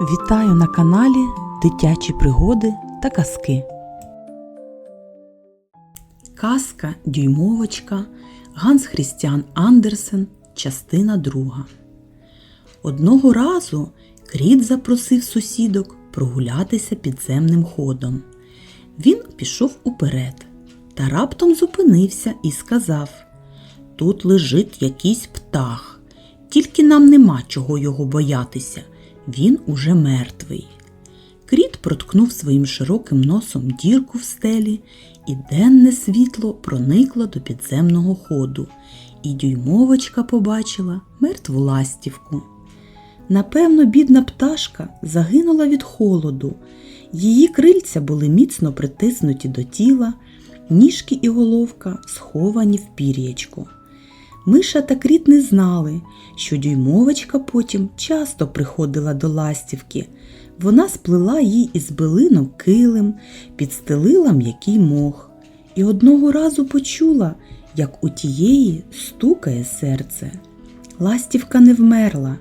Вітаю на каналі Дитячі пригоди та казки. Казка Дюймовочка Ганс Хрістіан Андерсен. Частина друга. Одного разу Кріт запросив сусідок прогулятися підземним ходом. Він пішов уперед та раптом зупинився і сказав: Тут лежить якийсь птах, тільки нам нема чого його боятися. Він уже мертвий. Кріт проткнув своїм широким носом дірку в стелі, і денне світло проникло до підземного ходу, і дюймовочка побачила мертву ластівку. Напевно, бідна пташка загинула від холоду. Її крильця були міцно притиснуті до тіла, ніжки і головка сховані в пір'ячку. Миша та кріт не знали, що дюймовочка потім часто приходила до ластівки. Вона сплела їй із билинок килим, підстелила м'який мох. І одного разу почула, як у тієї стукає серце. Ластівка не вмерла,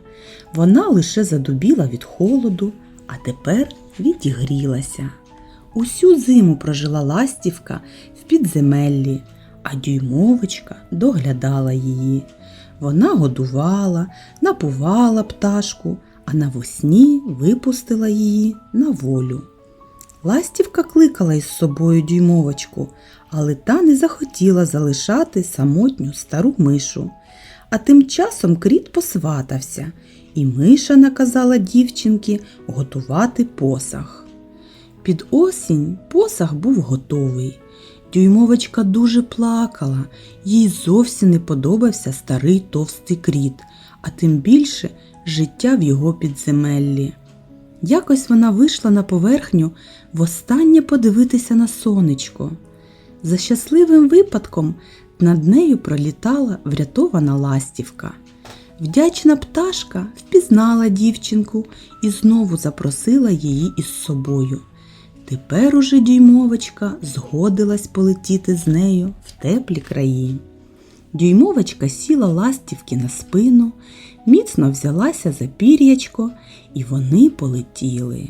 вона лише задубіла від холоду, а тепер відігрілася. Усю зиму прожила ластівка в підземеллі, а дюймовочка доглядала її. Вона годувала, напувала пташку, а навесні випустила її на волю. Ластівка кликала із собою дюймовочку, але та не захотіла залишати самотню стару мишу. А тим часом кріт посватався, і миша наказала дівчинки готувати посах. Під осінь посах був готовий. Дюймовочка дуже плакала, їй зовсім не подобався старий товстий кріт, а тим більше життя в його підземеллі. Якось вона вийшла на поверхню востаннє подивитися на сонечко. За щасливим випадком над нею пролітала врятована ластівка. Вдячна пташка впізнала дівчинку і знову запросила її із собою. Тепер уже дюймовочка згодилась полетіти з нею в теплі краї. Дюймовочка сіла ластівки на спину, міцно взялася за пір'ячко, і вони полетіли.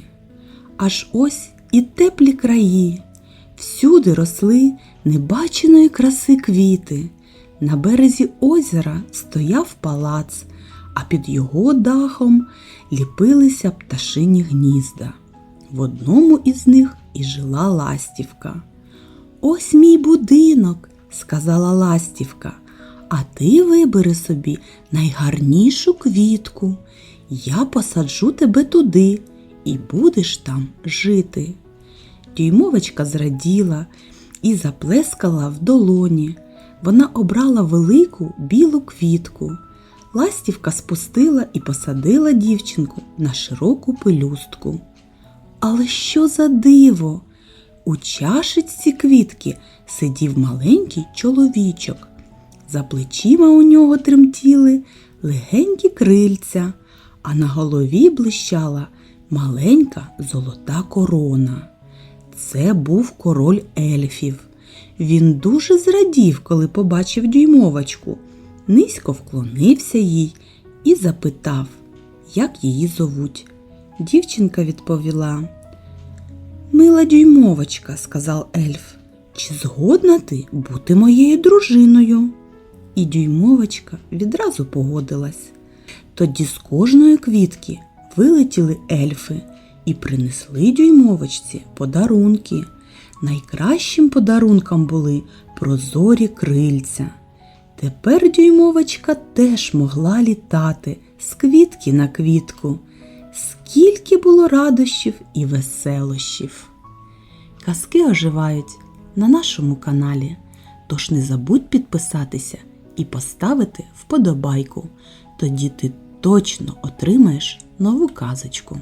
Аж ось і теплі краї. Всюди росли небаченої краси квіти. На березі озера стояв палац, а під його дахом ліпилися пташині гнізда. В одному із них і жила ластівка. Ось мій будинок, сказала ластівка, а ти вибери собі найгарнішу квітку. Я посаджу тебе туди і будеш там жити. Дюймовочка зраділа і заплескала в долоні. Вона обрала велику білу квітку. Ластівка спустила і посадила дівчинку на широку пелюстку. Але що за диво? У чашечці квітки сидів маленький чоловічок. За плечима у нього тремтіли легенькі крильця, а на голові блищала маленька золота корона. Це був король ельфів. Він дуже зрадів, коли побачив дюймовочку, низько вклонився їй і запитав, як її зовуть. Дівчинка відповіла. Мила дюймовочка, сказав ельф, чи згодна ти бути моєю дружиною? І дюймовочка відразу погодилась. Тоді з кожної квітки вилетіли ельфи і принесли дюймовочці подарунки. Найкращим подарунком були прозорі крильця. Тепер дюймовочка теж могла літати з квітки на квітку. Скільки було радощів і веселощів. Казки оживають на нашому каналі, тож не забудь підписатися і поставити вподобайку. Тоді ти точно отримаєш нову казочку.